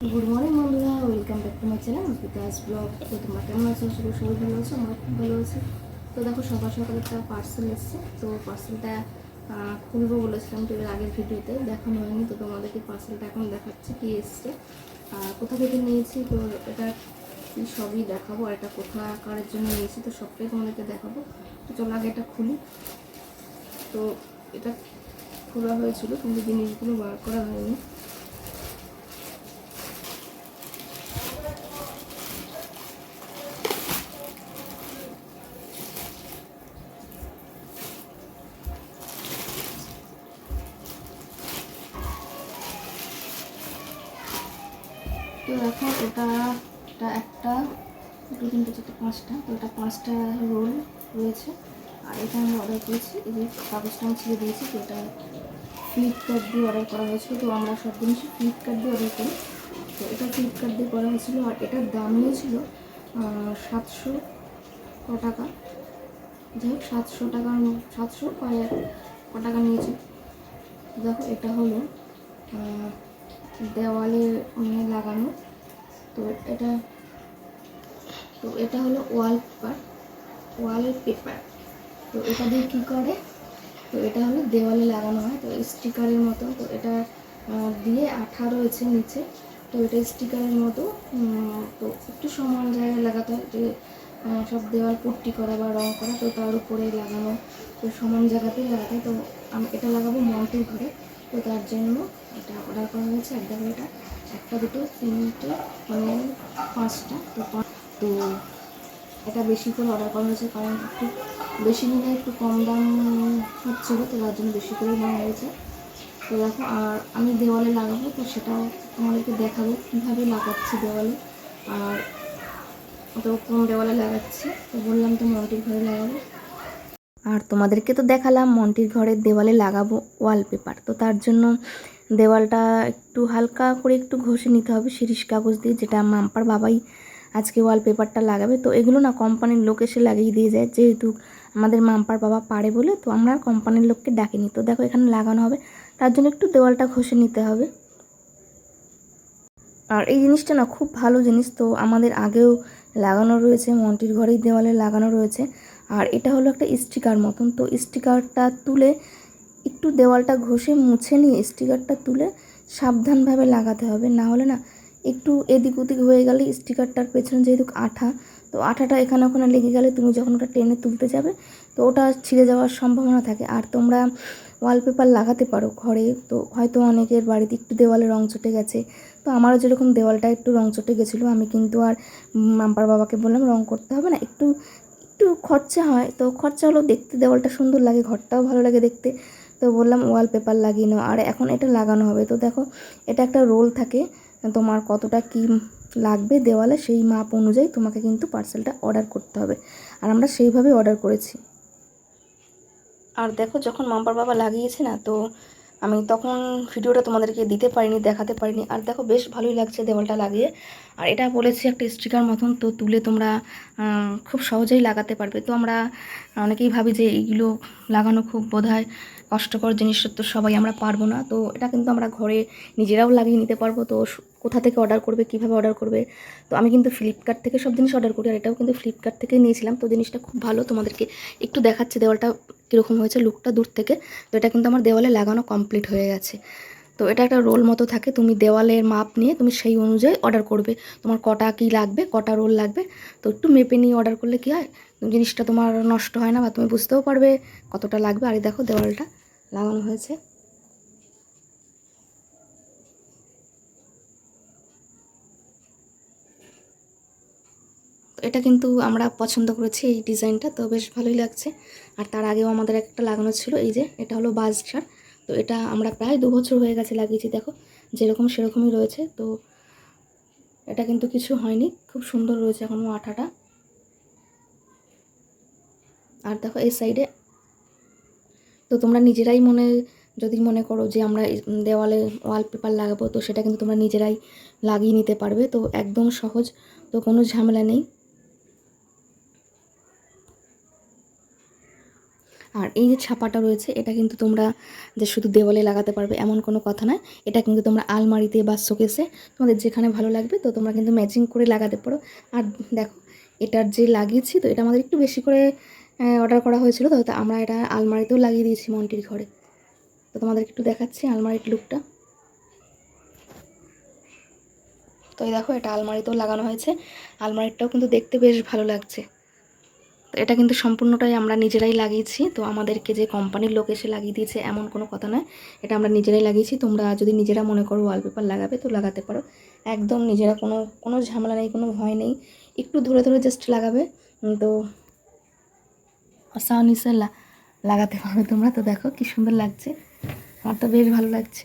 Good morning বন্ধুরা welcome back to my channel Bikash blog তো তোমরা কেমন আছো? করি সবাই ভালো আছো, আমার খুব ভালো আছি। তো দেখো সকাল সকাল একটা পার্সেল এসছে। তো পার্সেলটা খুলবো বলেছিলাম তো আগের ভিডিওতে। দেখানো হয়নি, তো তোমাদেরকে পার্সেলটা এখন দেখাচ্ছে কি এসছে। আর কোথা থেকে নিয়েছি? তো এটা কি সবই দেখাবো, আর এটা কোথাকারের জন্য নিয়েছি? তো সবটাই তোমাদেরকে দেখাবো। তো চলো আগে এটা খুলি। তো এটা খোলা হয়েছিল, কিন্তু জিনিসগুলো বার করা হয়নি। তো দেখো এটা একটা, দুটো, তিনটে, চারটে, পাঁচটা, তো এটা পাঁচটা রোল রয়েছে। আর এটা আমি অর্ডার করেছি, এই যে কাগজটা আমি ছিঁড়ে দিয়েছি, তো এটা ফ্লিপকার্ট দিয়ে অর্ডার করা হয়েছিল, তো আমরা সব জিনিসই ফ্লিপকার্ট দিয়ে অর্ডার করি। তো এটা ফ্লিপকার্ট দিয়ে করা হয়েছিল, আর এটার দাম নিয়েছিল সাতশো ক টাকা। যাই হোক, সাতশো টাকার সাতশো কয়েক ক টাকা নিয়েছে। দেখো, এটা হলো দেওয়ালে মানে লাগানো। তো এটা তো এটা হলো ওয়াল পেপার ওয়াল পেপার। তো এটা দিয়ে কী করে? তো এটা হলো দেওয়ালে লাগানো হয়, তো স্টিকারের মতো। তো এটা দিয়ে আঠা রয়েছে নিচে। তো এটা স্টিকারের মতো তো একটু সমান জায়গায় লাগাতে হয়, যে সব দেওয়াল পট্টি করা বা রং করা, তো তার উপরে লাগানো, তো সমান জায়গাতেই লাগাতে তো আমি এটা লাগাবো মন্টুর ঘরে, তো তার জন্য এটা অর্ডার করা হয়েছে এক দেখো এটা। একটা, দুটো, তিনটে মানে পাঁচটা, তো তো এটা বেশি করে অর্ডার করা হয়েছে কারণ একটু বেশি নিলে একটু কম দাম হচ্ছিল তো তার জন্য বেশি করে নেওয়া হয়েছে। তো দেখো, আর আমি দেওয়ালে লাগাবো, তো সেটাও তোমাদেরকে দেখাবো কীভাবে লাগাচ্ছি দেওয়ালে। আর তো কোন দেওয়ালে লাগাচ্ছি, তো বললাম তো মন্টির ঘরে লাগাবো। আর তোমাদেরকে তো দেখালাম, মন্টির ঘরের দেওয়ালে লাগাবো ওয়ালপেপার, তো তার জন্য দেওয়ালটা একটু হালকা করে একটু ঘষে নিতে হবে শিরিষ কাগজ দিয়ে, যেটা মাম্পার বাবাই আজকে ওয়ালপেপারটা লাগাবে। তো এগুলো না কোম্পানির লোক এসে লাগিয়ে দিয়ে যায়, যেহেতু আমাদের মাম্পার বাবা পারে বলে, তো আমরা কোম্পানির লোককে ডাকিনি। তো দেখো এখানে লাগানো হবে, তার জন্য একটু দেওয়ালটা ঘষে নিতে হবে। আর এই জিনিসটা না খুব ভালো জিনিস, তো আমাদের আগেও লাগানো রয়েছে, মন্টির ঘরেই দেওয়ালে লাগানো রয়েছে। আর এটা হলো একটা স্টিকার মতন, তো স্টিকারটা তুলে একটু দেওয়ালটা ঘষে মুছে নিয়ে স্টিকারটা তুলে সাবধানভাবে লাগাতে হবে। না হলে না একটু এদিক ওদিক হয়ে গেলে স্টিকারটার পেছনে যেহেতু আঠা, তো আঠাটা এখানে ওখানে লেগে গেলে তুমি যখন ওটা টেনে তুলতে যাবে, তো ওটা ছিঁড়ে যাওয়ার সম্ভাবনা থাকে। আর তোমরা ওয়ালপেপার লাগাতে পারো ঘরে, তো হয়তো অনেকের বাড়িতে একটু দেওয়ালে রং চটে গেছে। তো আমারও যেরকম দেওয়ালটা একটু রং চটে গেছিল, আমি কিন্তু আর মাম্পার বাবাকে বললাম, রং করতে হবে না, একটু একটু খরচা হয়। তো খরচা হলেও দেখতে দেওয়ালটা সুন্দর লাগে, ঘরটাও ভালো লাগে দেখতে। তো বললাম ওয়ালপেপার লাগিয়ে নাও। আর এখন এটা লাগানো হবে। তো দেখো, এটা একটা রোল থাকে। তোমার কতটা কি লাগবে দেওয়ালে সেই মাপ অনুযায়ী তোমাকে কিন্তু পার্সেলটা অর্ডার করতে হবে। আর আমরা সেইভাবে অর্ডার করেছি। আর দেখো, যখন মাম্পার বাবা লাগিয়েছে না, তো আমি তখন ভিডিওটা তোমাদেরকে দিতে পারিনি, দেখাতে পারিনি। আর দেখো, বেশ ভালোই লাগছে দেওয়ালটা লাগিয়ে। আর এটা বলেছি একটা স্টিকার মতন, তো তুলে তোমরা খুব সহজেই লাগাতে পারবে। তো আমরা অনেকেই ভাবি যে এইগুলো লাগানো খুব বোধ হয় কষ্টকর জিনিস, তো সবাই আমরা পারব না। তো এটা কিন্তু আমরা ঘরে নিজেরাও লাগিয়ে নিতে পারব। তো কোথা থেকে অর্ডার করবে, কীভাবে অর্ডার করবে। তো আমি কিন্তু ফ্লিপকার্ট থেকে সব জিনিস অর্ডার করি আর এটাও কিন্তু ফ্লিপকার্ট থেকে নিয়েছিলাম। তো জিনিসটা খুব ভালো তোমাদেরকে একটু দেখাচ্ছে, দেওয়ালটা কীরকম হয়েছে লুকটা দূর থেকে। তো এটা কিন্তু আমার দেওয়ালে লাগানো কমপ্লিট হয়ে গেছে। তো এটা একটা রোল মতো থাকে, তুমি দেওয়ালের মাপ নিয়ে তুমি সেই অনুযায়ী অর্ডার করবে। তোমার কটা কি লাগবে, কটা রোল লাগবে, তো একটু মেপে নিয়ে অর্ডার করলে কি হয়? জিনিসটা তোমার নষ্ট হয় না বা তুমি বুঝতেও পারবে কতটা লাগবে। আর দেখো দেওয়ালটা লাগানো হয়েছে। তো এটা কিন্তু আমরা পছন্দ করেছি এই ডিজাইনটা, তো বেশ ভালোই লাগছে। আর তার আগেও আমাদের একটা লাগানো ছিল, এই যে এটা হলো বাজটার তো এটা আমরা প্রায় দু বছর হয়ে গেছে লাগিয়েছি, দেখো, যেরকম সেরকমই রয়েছে। তো এটা কিন্তু কিছু হয়নি, খুব সুন্দর রয়েছে এখনও আঠাটা। আর দেখো, এই সাইডে তো তোমরা নিজেরাই মনে, যদি মনে করো যে আমরা দেওয়ালে ওয়ালপেপার লাগাবো, তো সেটা কিন্তু তোমরা নিজেরাই লাগিয়ে নিতে পারবে। তো একদম সহজ, তো কোনো ঝামেলা নেই। আর এই যে ছাপাটা রয়েছে, এটা কিন্তু তোমরা যে শুধু দেওয়ালে লাগাতে পারবে এমন কোনো কথা নয়। এটা কিন্তু তোমরা আলমারিতে বা শোকেসে তোমাদের যেখানে ভালো লাগবে, তো তোমরা কিন্তু ম্যাচিং করে লাগাতে পারো। আর দেখো, এটার যে লাগিয়েছি, তো এটা আমাদের একটু বেশি করে অর্ডার করা হয়েছিল, তো আমরা এটা আলমারিতেও লাগিয়ে দিয়েছি মন্টির ঘরে। তো তোমাদের একটু দেখাচ্ছি আলমারির লুকটা। তো এই দেখো, এটা আলমারিতেও লাগানো হয়েছে। আলমারিটাও কিন্তু দেখতে বেশ ভালো লাগছে। তো এটা কিন্তু সম্পূর্ণটাই আমরা নিজেরাই লাগিয়েছি। তো আমাদেরকে যে কোম্পানির লোক এসে লাগিয়ে দিয়েছে এমন কোনো কথা নয়। এটা আমরা নিজেরাই লাগিয়েছি। তোমরা যদি নিজেরা মনে করো ওয়ালপেপার লাগাবে তো লাগাতে পারো। একদম নিজেরা কোনো কোনো ঝামেলা নেই, কোনো ভয় নেই। একটু ধরে ধরে জাস্ট লাগাবে। তো আসানিসে লাগাতে পারবে তোমরা। তো দেখো কি সুন্দর লাগছে। আমার তো বেশ ভালো লাগছে।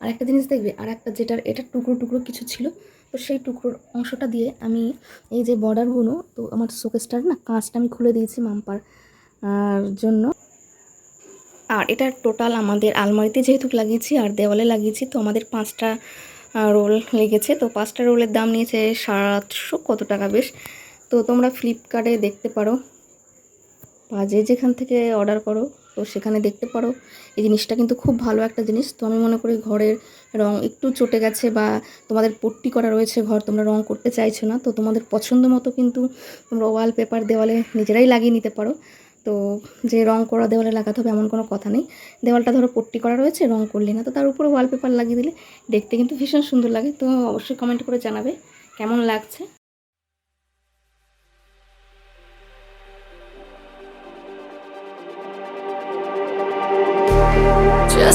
আর একটা জিনিস দেখবে আর একটা যেটার এটা টুকরো টুকরো কিছু ছিল, তো সেই টুকরোর অংশটা দিয়ে আমি এই যে বর্ডারগুলো, তো আমার শোকেসটার না কাঁচটা আমি খুলে দিয়েছি মাম্পার জন্য। আর এটা টোটাল আমাদের আলমারিতে যেহেতু লাগিয়েছি আর দেওয়ালে লাগিয়েছি, তো আমাদের পাঁচটা রোল লেগেছে, তো পাঁচটা রোলের দাম নিয়েছে সাতশো কত টাকা বেশ। তো তোমরা ফ্লিপকার্টে দেখতে পারো। বা যে যেখান থেকে অর্ডার করো। তো সেখানে দেখতে পারো। এই জিনিসটা কিন্তু খুব ভালো একটা জিনিস। তো আমি মনে করি ঘরের রং একটু চটে গেছে বা তোমাদের পট্টি করা রয়েছে ঘর, তোমরা রং করতে চাইছো না। তো তোমাদের পছন্দ মতো কিন্তু তোমরা ওয়ালপেপার দেওয়ালে নিজেরাই লাগিয়ে নিতে পারো। তো যে রং করা দেওয়ালে লাগাতে হবে এমন কোনো কথা নেই। দেওয়ালটা ধরো পট্টি করা রয়েছে, রং করলে না, তো তার উপরে ওয়ালপেপার লাগিয়ে দিলে দেখতে কিন্তু ভীষণ সুন্দর লাগে। তো অবশ্যই কমেন্ট করে জানাবে কেমন লাগছে।